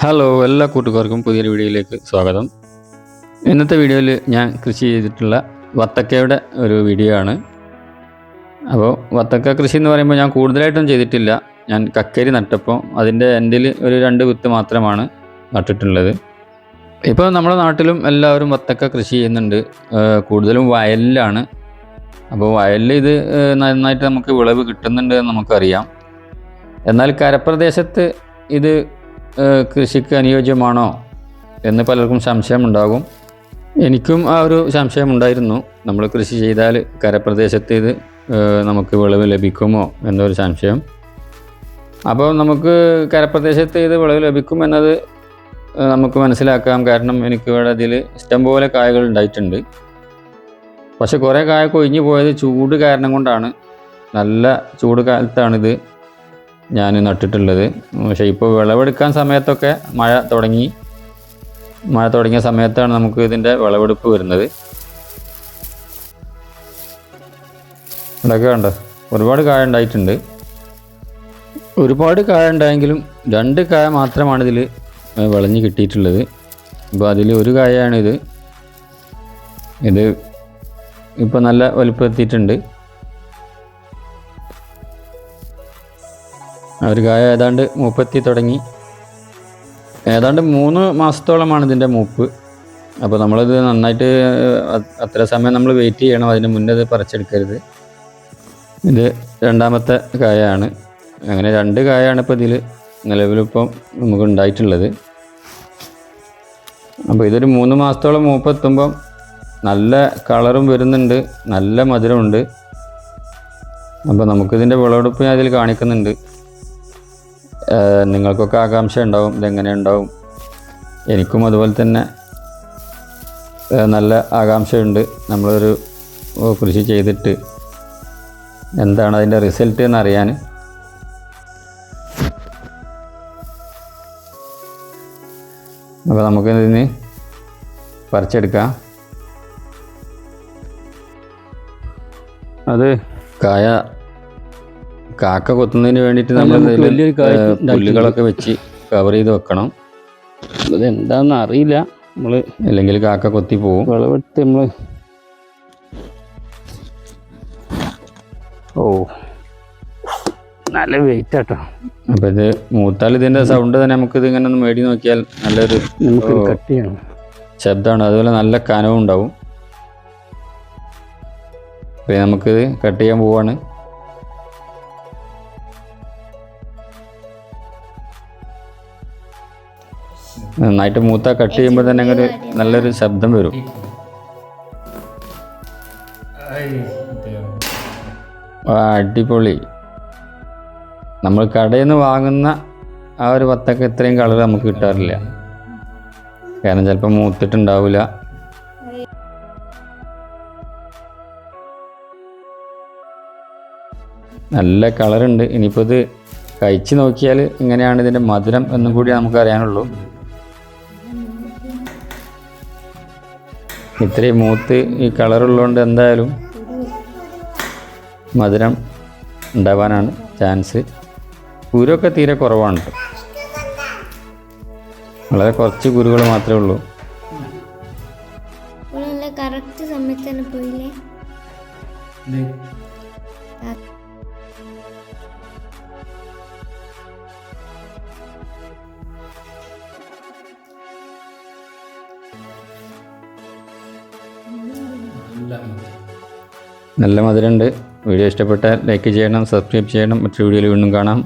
Hello എല്ലാ കൂട്ടുകാർക്കും പുതിയൊരു വീഡിയോയിലേക്ക് സ്വാഗതം. ഇന്നത്തെ വീഡിയോയിൽ ഞാൻ കൃഷി ചെയ്തിട്ടുള്ള വത്തക്കയുടെ ഒരു വീഡിയോ ആണ്. അപ്പോൾ വത്തക്ക കൃഷി എന്ന് പറയുമ്പോൾ ഞാൻ കൂടുതലായിട്ടും ചെയ്തിട്ടില്ല. ഞാൻ കക്കരി നട്ടപ്പോൾ അതിന്റെ എൻഡിൽ ഒരു രണ്ട് വിത്ത് മാത്രമാണ് നട്ടിട്ടുള്ളത്. ഇപ്പോൾ നമ്മുടെ നാട്ടിലും എല്ലാവരും വത്തക്ക കൃഷി ചെയ്യുന്നുണ്ട്. കൂടുതലും വയലിലാണ്. അപ്പോൾ വയലിൽ ഇത് നന്നായിട്ട് നമുക്ക് വിളവ് കിട്ടുന്നുണ്ട് എന്ന് നമുക്കറിയാം. എന്നാൽ കരപ്രദേശത്ത് ഇത് കൃഷിക്ക് അനുയോജ്യമാണോ എന്ന് പലർക്കും സംശയമുണ്ടാകും. എനിക്കും ആ ഒരു സംശയമുണ്ടായിരുന്നു. നമ്മൾ കൃഷി ചെയ്താൽ കരപ്രദേശത്ത് ഇത് നമുക്ക് വിളവ് ലഭിക്കുമോ എന്നൊരു സംശയം. അപ്പോൾ നമുക്ക് കരപ്രദേശത്ത് ഇത് വിളവ് ലഭിക്കും എന്നത് നമുക്ക് മനസ്സിലാക്കാം. കാരണം എനിക്ക് ഇവിടെ അതിൽ ഇഷ്ടം പോലെ കായകൾ ഉണ്ടായിട്ടുണ്ട്. പക്ഷെ കുറേ കായ കൊഴിഞ്ഞു പോയത് ചൂട് കാരണം കൊണ്ടാണ്. നല്ല ചൂട് കാലത്താണിത്. ഞാൻ നട്ടിട്ടുള്ളത്. പക്ഷേ ഇപ്പോൾ വിളവെടുക്കാൻ സമയത്തൊക്കെ മഴ തുടങ്ങി. മഴ തുടങ്ങിയ സമയത്താണ് നമുക്ക് ഇതിന്റെ വിളവെടുപ്പ് വരുന്നത്. ഇതൊക്കെ കണ്ടോ? ഒരുപാട് കായ ഉണ്ടായിട്ടുണ്ട്. ഒരുപാട് കായ ഉണ്ടായെങ്കിലും രണ്ട് കായ മാത്രമാണ് ഇതിൽ വിളഞ്ഞ് കിട്ടിയിട്ടുള്ളത്. അപ്പോൾ അതിൽ ഒരു കായയാണിത്. ഇത് ഇപ്പോൾ നല്ല വലുപ്പമെത്തിയിട്ടുണ്ട് ആ ഒരു കായ ഏതാണ്ട് മൂപ്പെത്തി തുടങ്ങി. ഏതാണ്ട് മൂന്ന് മാസത്തോളമാണ് ഇതിന്റെ മൂപ്പ്. അപ്പോൾ നമ്മളിത് നന്നായിട്ട് അത്ര സമയം നമ്മൾ വെയിറ്റ് ചെയ്യണം. അതിന് മുന്നേ ഇത് പറിച്ചെടുക്കരുത്. ഇത് രണ്ടാമത്തെ കായാണ്. അങ്ങനെ രണ്ട് കായാണ് ഇപ്പോൾ ഇതിൽ നിലവിലിപ്പം നമുക്ക് ഉണ്ടായിട്ടുള്ളത്. അപ്പോൾ ഇതൊരു മൂന്ന് മാസത്തോളം മൂപ്പെത്തുമ്പം നല്ല കളറും വരുന്നുണ്ട്. നല്ല മധുരമുണ്ട്. അപ്പോൾ നമുക്കിതിന്റെ വിളവെടുപ്പ് ഞാൻ ഇതിൽ കാണിക്കുന്നുണ്ട്. നിങ്ങൾക്കൊക്കെ ആകാംക്ഷ ഉണ്ടാവും ഇതെങ്ങനെ ഉണ്ടാവും? എനിക്കും അതുപോലെ തന്നെ നല്ല ആകാംക്ഷയുണ്ട്. നമ്മളൊരു കൃഷി ചെയ്തിട്ട് എന്താണ് അതിന്റെ റിസൾട്ട് എന്നറിയാൻ. അപ്പോൾ നമുക്ക് ഇതിന് പറിച്ചെടുക്കാം. അത് കായ കാക്ക കൊത്തുന്നതിന് വേണ്ടിയിട്ട് നമ്മൾ വലിയൊരു. പുല്ലുകളൊക്കെ വെച്ച് കവർ ചെയ്ത് വെക്കണം. അത് എന്താന്ന് അറിയില്ല. നമ്മൾ അല്ലെങ്കിൽ കാക്ക കൊത്തി പോവും. വിളവെടുത്ത് നമ്മൾ ഓ നല്ല വെയിറ്റ് ആട്ടോ. അപ്പൊ ഇത് മൂത്താൽ ഇതിന്റെ സൗണ്ട് തന്നെ നമുക്ക് ഇത് ഇങ്ങനെ ഒന്ന് മേടി നോക്കിയാൽ നല്ലൊരു നമുക്ക് ഓ. കട്ട് ചെയ്യണം. ശബ്ദമാണ് അതുപോലെ നല്ല കനവും ഉണ്ടാവും അപ്പൊ നമുക്കിത് കട്ട് ചെയ്യാൻ പോവാണ്. നന്നായിട്ട് മൂത്ത കട്ട് ചെയ്യുമ്പോൾ തന്നെ അങ്ങനെ നല്ലൊരു ശബ്ദം വരും. അടിപൊളി. നമ്മൾ കടയിൽ നിന്ന് വാങ്ങുന്ന ആ ഒരു വത്തക്ക ഇത്രയും കളർ നമുക്ക് കിട്ടാറില്ല. കാരണം ചിലപ്പോൾ മൂത്തിട്ടുണ്ടാവില്ല നല്ല കളറുണ്ട്. ഇനിയിപ്പോൾ ഇത് കഴിച്ച് നോക്കിയാൽ ഇങ്ങനെയാണ് ഇതിന്റെ മധുരം എന്നും കൂടി നമുക്ക് ഇത്രയും മൂത്ത് ഈ കളറുള്ളതുകൊണ്ട് എന്തായാലും മധുരം ഉണ്ടാവാനാണ് ചാൻസ്. കുരുവൊക്കെ തീരെ കുറവാണ്. വളരെ കുറച്ച് കുരുകൾ മാത്രമേ ഉള്ളൂ. കറക്റ്റ് സമയത്ത് തന്നെ പോയില്ലേ? നല്ല മധുരമുണ്ട്. വീഡിയോ ഇഷ്ടപ്പെട്ടാൽ ലൈക്ക് ചെയ്യണം സബ്സ്ക്രൈബ് ചെയ്യണം. മറ്റൊരു വീഡിയോയിൽ വീണ്ടും കാണാം.